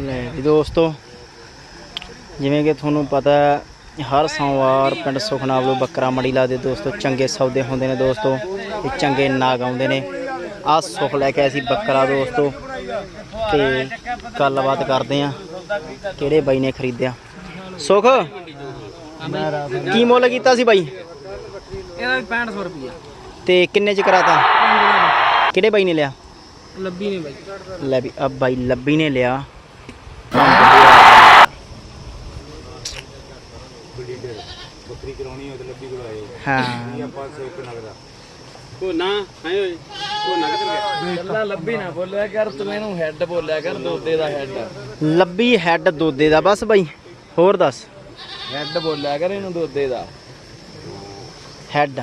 ਲੈ ਵੀ ਦੋਸਤੋ ਜਿਵੇਂ ਕਿ ਤੁਹਾਨੂੰ ਪਤਾ ਹਰ ਸੋਮਵਾਰ ਪਿੰਡ ਸੁਖਨਾ ਵੱਲੋਂ ਬੱਕਰਾ ਮੰਡੀ ਲਾਦੇ ਦੋਸਤੋ ਚੰਗੇ ਸੌਦੇ ਹੁੰਦੇ ਨੇ ਦੋਸਤੋ ਤੇ ਚੰਗੇ ਨਾਗ ਆਉਂਦੇ ਨੇ। ਆਹ ਸੁਖ ਲੈ ਕੇ ਆਏ ਸੀ ਬੱਕਰਾ ਦੋਸਤੋ ਤੇ ਗੱਲਬਾਤ ਕਰਦੇ ਆ ਕਿਹੜੇ ਬਾਈ ਨੇ ਖਰੀਦਿਆ। ਸੁਖ ਕੀ ਮੁੱਲ ਕੀਤਾ ਸੀ ਬਾਈ? ਇਹਦਾ ਵੀ 6500 ਰੁਪਿਆ ਤੇ ਕਿੰਨੇ ਚ ਕਰਾਤਾ? ਕਿਹੜੇ ਬਾਈ ਨੇ ਲਿਆ? ਲੱਭੀ ਨਹੀਂ ਬਾਈ। ਲੈ ਵੀ ਆ ਬਾਈ ਲੱਭੀ ਨੇ ਲਿਆ। ਬੱਕਰੀ ਕਰਾਉਣੀ ਉਹ ਤੇ ਲੱਭੀ ਕੋਲ ਆਏ ਹਾਂ। 500 ਇੱਕ ਨਗਦਾ ਕੋ ਨਾ ਹੈ ਓਏ? ਕੋ ਨਗਦ ਗਿਆ? ਕੱਲਾ ਲੱਭੀ ਨਾ ਬੋਲਿਆ ਕਰ ਤੂੰ ਇਹਨੂੰ ਹੈੱਡ ਬੋਲਿਆ ਕਰ ਦੋਦੇ ਦਾ ਹੈੱਡ ਲੱਭੀ ਹੈਡ ਦੋਦੇ ਦਾ ਬਸ ਬਾਈ ਹੋਰ ਦੱਸ। ਹੈੱਡ ਬੋਲਿਆ ਕਰ ਇਹਨੂੰ ਦੋਦੇ ਦਾ। ਹੈਡ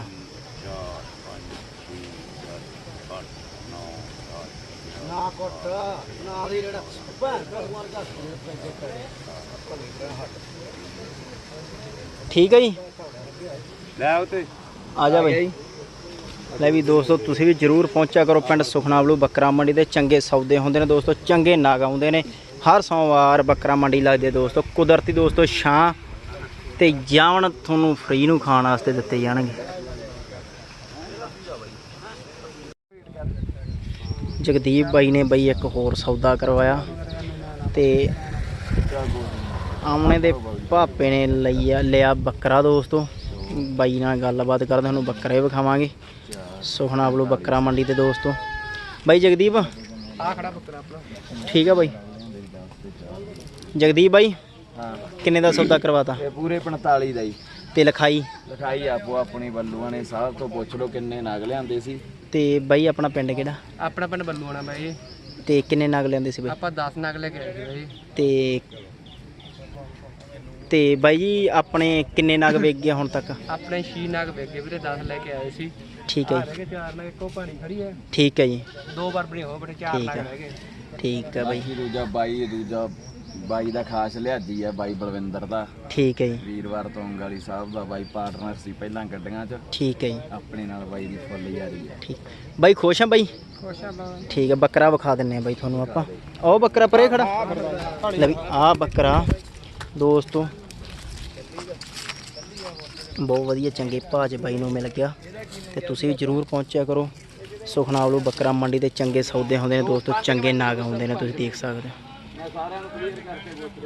ਨਾ ਕੋਟ ਨਾ ਦੀ ਜਿਹੜਾ ਭੈਣ ਦਾ ਠੀਕ ਹੈ ਜੀ? ਲੈ ਉਤੇ ਆ ਜਾ ਬਾਈ। ਲੈ ਵੀ ਦੋਸਤੋ ਤੁਸੀਂ ਵੀ ਜਰੂਰ ਪਹੁੰਚਿਆ ਕਰੋ ਪਿੰਡ ਸੁਖਨਾ ਵੱਲੋਂ ਬੱਕਰਾ ਮੰਡੀ ਦੇ ਚੰਗੇ ਸੌਦੇ ਹੁੰਦੇ ਨੇ ਦੋਸਤੋ ਚੰਗੇ ਨਾਗ ਆਉਂਦੇ ਨੇ। ਹਰ ਸੋਮਵਾਰ ਬੱਕਰਾ ਮੰਡੀ ਲੱਗਦੀ ਹੈ ਦੋਸਤੋ। ਕੁਦਰਤੀ ਦੋਸਤੋ ਛਾਂ ਤੇ ਜਾਵਣ ਤੁਹਾਨੂੰ ਫ੍ਰੀ ਨੂੰ ਖਾਣ ਵਾਸਤੇ ਦਿੱਤੇ ਜਾਣਗੇ। ਜਗਦੀਪ ਬਾਈ ਨੇ ਬਈ ਇੱਕ ਹੋਰ ਸੌਦਾ ਕਰਵਾਇਆ ਤੇ ਆਮਣੇ ਦੇ ਭਾਪੇ ਨੇ ਲਈਆ ਲਿਆ ਬੱਕਰਾ ਦੋਸਤੋ। ਬਾਈ ਨਾਲ ਗੱਲਬਾਤ ਕਰਦੇ ਤੁਹਾਨੂੰ ਬੱਕਰੇ ਵਿਖਾਵਾਂਗੇ। ਸੁਖਨਾ ਵੱਲੋਂ ਬੱਕਰਾ ਮੰਡੀ ਤੇ ਦੋਸਤੋ। ਬਾਈ ਜਗਦੀਪ? ਆ ਖੜਾ ਬੱਕਰਾ ਆਪਣਾ। ਠੀਕ ਆ ਬਾਈ। ਜਗਦੀਪ ਬਾਈ ਹਾਂ। ਕਿੰਨੇ ਦਾ ਸੌਦਾ ਕਰਵਾਤਾ? ਇਹ ਪੂਰੇ 45 ਦਾ ਹੀ। ਤੇ ਲਿਖਾਈ? ਲਿਖਾਈ ਆਪੋ ਆਪਣੀ ਬੱਲੂਆਂ ਨੇ ਸਾਹਿਬ ਤੋਂ ਪੁੱਛ ਲਓ ਕਿੰਨੇ ਨਗ ਲਿਆਂਦੇ ਸੀ। ਤੇ ਬਾਈ ਆਪਣਾ ਪਿੰਡ ਕਿਹੜਾ? ਆਪਣਾ ਪਿੰਡ ਬੱਲੂਆਣਾ ਬਾਈ ਤੇ ਕਿੰਨੇ ਨਗ ਲੈਂਦੇ ਸੀ ਬਾਈ? ਆਪਾਂ 10 ਨਗ ਲੈ ਕੇ ਆਏ ਸੀ ਬਾਈ ਤੇ ਤੇ ਬਾਈ ਜੀ ਆਪਣੇ ਕਿੰਨੇ ਨਗ ਵੇਚ ਗਿਆ ਹੁਣ ਤੱਕ? ਆਪਣੇ 6 ਨਗ ਵੇਗੇ ਵੀਰੇ 10 ਲੈ ਕੇ ਆਏ ਸੀ। ਠੀਕ ਹੈ ਆ ਜੀ, ਰਹਿ ਗਏ ਚਾਰ ਨਗ ਇੱਕੋ ਪਾਣੀ ਖੜੀ ਹੈ। ਠੀਕ ਹੈ ਜੀ। ਦੋ ਵਾਰ ਬਣੇ ਹੋ ਬੜੇ ਚਾਰ ਠੀਕ ਨਗ। ਰਹਿ ਗਏ। ਠੀਕ ਹੈ ਬਾਈ। ਦੂਜਾ ਬਾਈ ਦੂਜਾ ਬਾਈ ਦਾ ਖਾਸ ਲਿਆਜੀ ਆ ਬਾਈ ਬਲਵਿੰਦਰ ਦਾ। ਠੀਕ ਹੈ ਜੀ। ਵੀਰਵਾਰ ਤੋਂ ਵਾਲੀ ਸਾਹਿਬ ਦਾ ਬਾਈ ਪਾਰਟਨਰ ਸੀ ਪਹਿਲਾਂ ਗੱਡੀਆਂ 'ਚ। ਠੀਕ ਹੈ ਜੀ। ਆਪਣੇ ਨਾਲ ਬਾਈ ਦੀ ਫੁੱਲ ਯਾਰੀ ਹੈ ਠੀਕ। ਬਾਈ ਖੁਸ਼ ਆ ਬਾਈ? ਖੁਸ਼ ਆ ਬਾਬਾ। ਠੀਕ ਹੈ ਬੱਕਰਾ ਵਿਖਾ ਦਿੰਨੇ ਆ ਬਾਈ ਤੁਹਾਨੂੰ ਆਪਾਂ। ਉਹ ਬੱਕਰਾ ਪਰੇ ਖੜਾ। ਲੈ ਵੀ ਆਹ ਬੱਕਰਾ। ਦੋਸਤੋ। ਬਹੁਤ ਵਧੀਆ ਚੰਗੇ 'ਚ ਬਾਈ ਨੂੰ ਮਿਲ ਗਿਆ। ਤੇ ਤੁਸੀਂ ਵੀ ਜਰੂਰ ਪਹੁੰਚਿਆ ਕਰੋ। ਸੁਖਨਾ ਵੱਲੋਂ ਬੱਕਰਾ ਮੰਡੀ ਤੇ ਚੰਗੇ ਸੌਦੇ ਹੁੰਦੇ ਨੇ ਦੋਸਤੋ ਚੰਗੇ ਨਾਗ ਆਉਂਦੇ ਨੇ ਤੁਸੀਂ ਦੇਖ ਸਕਦੇ ਹੋ। ਸਾਰਿਆਂ ਨੂੰ ਕਲੀਅਰ ਕਰਕੇ ਦੇਖ ਗੋਤ